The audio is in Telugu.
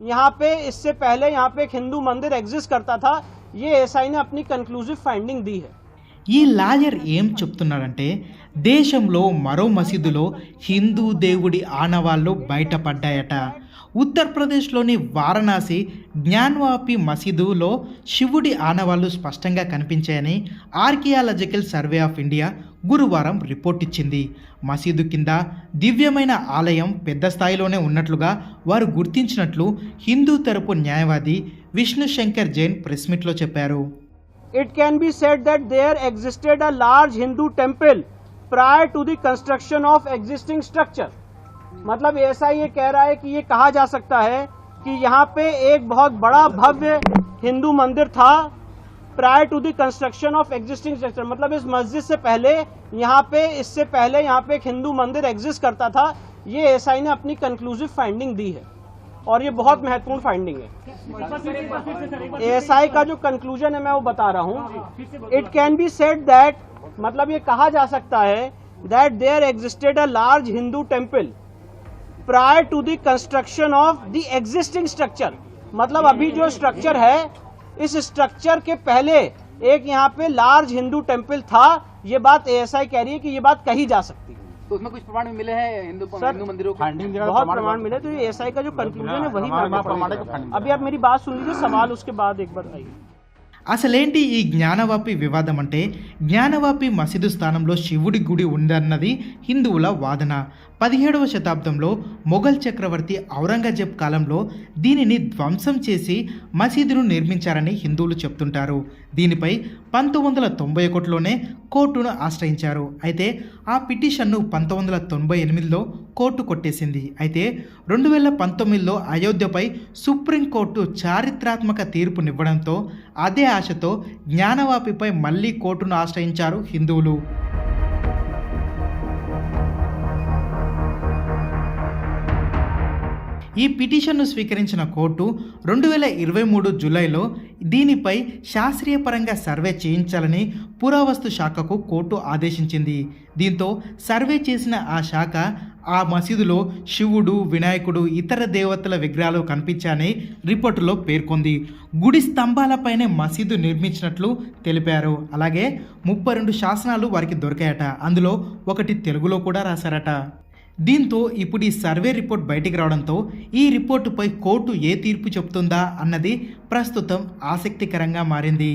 यहाँ पे इससे पहले यहाँ पे एक हिंदू मंदिर एग्जिस्ट करता था ये एसआई ने अपनी कंक्लूसिव फाइंडिंग दी है ఈ లాయర్ ఏం చెప్తున్నాడంటే దేశంలో మరో మసీదులో హిందూ దేవుడి ఆనవాళ్ళు బయటపడ్డాయట ఉత్తరప్రదేశ్లోని వారణాసి జ్ఞాన్వాపి మసీదులో శివుడి ఆనవాళ్ళు స్పష్టంగా కనిపించాయని ఆర్కియాలజికల్ సర్వే ఆఫ్ ఇండియా గురువారం రిపోర్ట్ ఇచ్చింది మసీదు కింద దివ్యమైన ఆలయం పెద్ద స్థాయిలోనే ఉన్నట్లుగా వారు గుర్తించినట్లు హిందూ తరపు న్యాయవాది విష్ణు శంకర్ జైన్ ప్రెస్ మీట్లో చెప్పారు it can be said that there existed a large Hindu temple prior to the construction of existing structure. मतलब ऐसा ये कह रहा है कि ये कहा जा सकता है कि यहाँ पे एक बहुत बड़ा भव्य हिंदू मंदिर था prior to the construction of existing structure मतलब इस मस्जिद से पहले, यहाँ पे, इससे पहले यहाँ पे एक हिंदू मंदिर एग्जिस्ट करता था। ये एसआई ने अपनी कंक्लूसिव फाइंडिंग दी है। और ये बहुत महत्वपूर्ण फाइंडिंग है। एएसआई का जो कंक्लूजन है, मैं वो बता रहा हूँ। It can be said that मतलब ये कहा जा सकता है that there existed a large Hindu temple prior to the construction of the existing structure मतलब अभी जो स्ट्रक्चर है इस स्ट्रक्चर के पहले एक यहाँ पे लार्ज हिंदू टेंपल था। ये बात एएसआई कह रही है कि ये बात कही जा सकती है। तो उसमें कुछ प्रमाण मिले हैं हिंदू हिंदू मंदिरों के? बहुत प्रमाण मिले तो ये एसआई का जो कंक्लूजन है वही। अभी आप मेरी बात सुन लीजिए सवाल उसके बाद एक बार आइए అసలేంటి ఈ జ్ఞానవాపి వివాదం అంటే? జ్ఞానవాపి మసీదు స్థానంలో శివుడి గుడి ఉందన్నది హిందువుల వాదన. పదిహేడవ శతాబ్దంలో మొఘల్ చక్రవర్తి ఔరంగజేబ్ కాలంలో దీనిని ధ్వంసం చేసి మసీదును నిర్మించారని హిందువులు చెప్తుంటారు. దీనిపై పంతొమ్మిది వందల తొంభై ఒకటిలోనే కోర్టును ఆశ్రయించారు. అయితే ఆ పిటిషన్ను పంతొమ్మిది వందల తొంభై ఎనిమిదిలో కోర్టు కొట్టేసింది. అయితే రెండు వేల పంతొమ్మిదిలో అయోధ్యపై సుప్రీంకోర్టు చారిత్రాత్మక తీర్పునివ్వడంతో అదే ఆశతో జ్ఞానవాపిపై మళ్ళీ కోర్టును ఆశ్రయించారు హిందువులు. ఈ పిటిషన్ను స్వీకరించిన కోర్టు రెండు వేల ఇరవై మూడు జూలైలో దీనిపై శాస్త్రీయపరంగా సర్వే చేయించాలని పురావస్తు శాఖకు కోర్టు ఆదేశించింది. దీంతో సర్వే చేసిన ఆ శాఖ ఆ మసీదులో శివుడు వినాయకుడు ఇతర దేవతల విగ్రహాలు కనిపించాయని రిపోర్టులో పేర్కొంది. గుడి స్తంభాలపైనే మసీదు నిర్మించినట్లు తెలిపారు. అలాగే ముప్పై రెండు శాసనాలు వారికి దొరికాయట. అందులో ఒకటి తెలుగులో కూడా రాశారట. దీంతో ఇప్పుడు ఈ సర్వే రిపోర్ట్ బయటికి రావడంతో ఈ రిపోర్టుపై కోర్టు ఏ తీర్పు చెప్తుందా అన్నది ప్రస్తుతం ఆసక్తికరంగా మారింది.